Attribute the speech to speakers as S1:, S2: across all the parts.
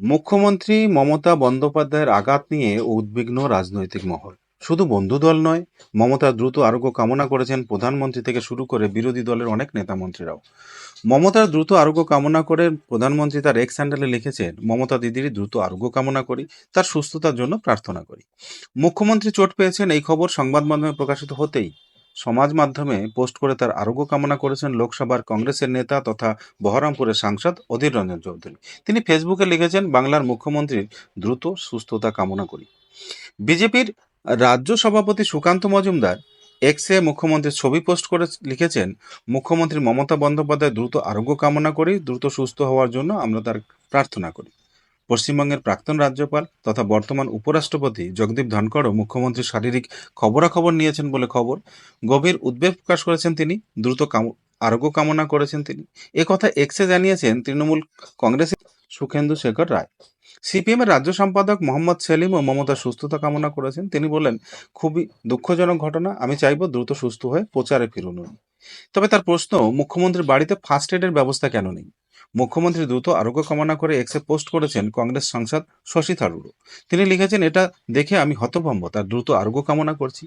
S1: মুখ্যমন্ত্রী মমতা বন্দ্যোপাধ্যায়ের আঘাত নিয়ে উদ্বিগ্ন রাজনৈতিক মহল। শুধু বন্ধু দল নয়, মমতা দ্রুত আরোগ্য কামনা করেছেন প্রধানমন্ত্রী থেকে শুরু করে বিরোধী দলের অনেক নেতা মন্ত্রীরাও। মমতার দ্রুত আরোগ্য কামনা করে প্রধানমন্ত্রী তার এক্স হ্যান্ডেলে লিখেছেন, মমতা দিদির দ্রুত আরোগ্য কামনা করি, তার সুস্থতার জন্য প্রার্থনা করি। মুখ্যমন্ত্রী চোট পেয়েছেন এই খবর সংবাদ মাধ্যমে প্রকাশিত হতেই সমাজ মাধ্যমে পোস্ট করে তার আরোগ্য কামনা করেছেন লোকসভার কংগ্রেসের নেতা তথা বহরমপুরের সাংসদ অধীর রঞ্জন চৌধুরী। তিনি ফেসবুকে লিখেছেন, বাংলার মুখ্যমন্ত্রীর দ্রুত সুস্থতা কামনা করি। বিজেপির রাজ্য সভাপতি সুকান্ত মজুমদার এক্সে মুখ্যমন্ত্রীর ছবি পোস্ট করে লিখেছেন, মুখ্যমন্ত্রী মমতা বন্দ্যোপাধ্যায় দ্রুত আরোগ্য কামনা করি, দ্রুত সুস্থ হওয়ার জন্য আমরা তার প্রার্থনা করি। পশ্চিমবঙ্গের প্রাক্তন রাজ্যপাল তথা বর্তমান উপরাষ্ট্রপতি জগদীপ ধনকড়ও মুখ্যমন্ত্রীর শারীরিক খবরাখবর নিয়েছেন বলে খবর। গভীর উদ্বেগ প্রকাশ করেছেন তিনি, দ্রুত আরোগ্য কামনা করেছেন তিনি। একথা এক্সে জানিয়েছেন তৃণমূল কংগ্রেসের সুখেন্দু শেখর রায়। সিপিএম এর রাজ্য সম্পাদক মোহাম্মদ সেলিম ও মমতার সুস্থতা কামনা করেছেন। তিনি বললেন, খুবই দুঃখজনক ঘটনা, আমি চাইব দ্রুত সুস্থ হয়ে প্রচারে ফিরুন তবে তার প্রশ্ন, মুখ্যমন্ত্রীর বাড়িতে ফার্স্ট এডের ব্যবস্থা কেন নেই? মুখ্যমন্ত্রী দ্রুত আরোগ্য কামনা করে এক্সে পোস্ট করেছেন কংগ্রেস সাংসদ শশী থারুরও তিনি লিখেছেন, এটা দেখে আমি হতভম্ব, তার দ্রুত আরোগ্য কামনা করছি।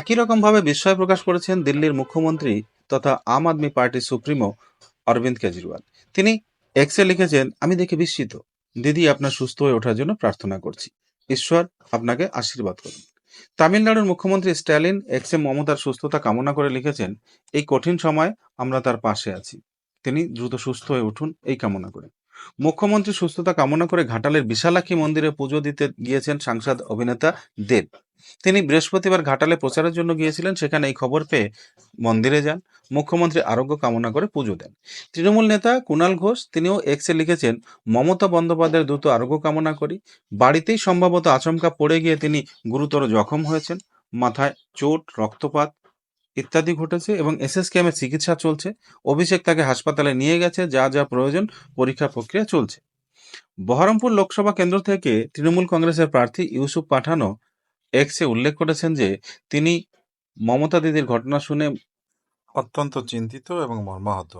S1: একই রকম ভাবে বিস্ময় প্রকাশ করেছেন দিল্লির মুখ্যমন্ত্রী তথা আম আদমি পার্টির সুপ্রিমো অরবিন্দ কেজরিওয়াল। তিনি এক্সে লিখেছেন, আমি দেখে বিস্মিত। দিদি আপনার সুস্থ হয়ে ওঠার জন্য প্রার্থনা করছি। ঈশ্বর আপনাকে আশীর্বাদ করুন। তামিলনাড়ুর মুখ্যমন্ত্রী স্ট্যালিন এক্সে মমতার সুস্থতা কামনা করে লিখেছেন, এই কঠিন সময় আমরা তার পাশে আছি। তিনি দ্রুত সুস্থ হয়ে উঠুন, এই কামনা করে। মুখ্যমন্ত্রী সুস্থতা কামনা করে ঘাটালের বিশালাক্ষী মন্দিরে পুজো দিতে গিয়েছেন সাংসদ অভিনেতা দেব। তিনি বৃহস্পতিবার ঘাটালে প্রচারের জন্য গিয়েছিলেন, সেখানে এই খবর পেয়ে মন্দিরে যান। মুখ্যমন্ত্রী আরোগ্য কামনা করে পুজো দেন। তৃণমূল নেতা কুণাল ঘোষ, তিনিও এক্সে লিখেছেন, মমতা বন্দ্যোপাধ্যায়ের দ্রুত আরোগ্য কামনা করি। বাড়িতেই সম্ভবত আচমকা পড়ে গিয়ে তিনি গুরুতর জখম হয়েছেন। মাথায় চোট, রক্তপাত ইত্যাদি ঘটেছে এবং এসএসকেএমের চিকিৎসা চলছে। অভিষেক তাকে হাসপাতালে নিয়ে গেছে, যা যা প্রয়োজন পরীক্ষা প্রক্রিয়া চলছে। বহরমপুর লোকসভা কেন্দ্র থেকে তৃণমূল কংগ্রেসের প্রার্থী ইউসুফ পাঠানো এক্সে উল্লেখ করেছেন যে, তিনি মমতা দিদির ঘটনা শুনে
S2: অত্যন্ত চিন্তিত এবং মর্মাহত।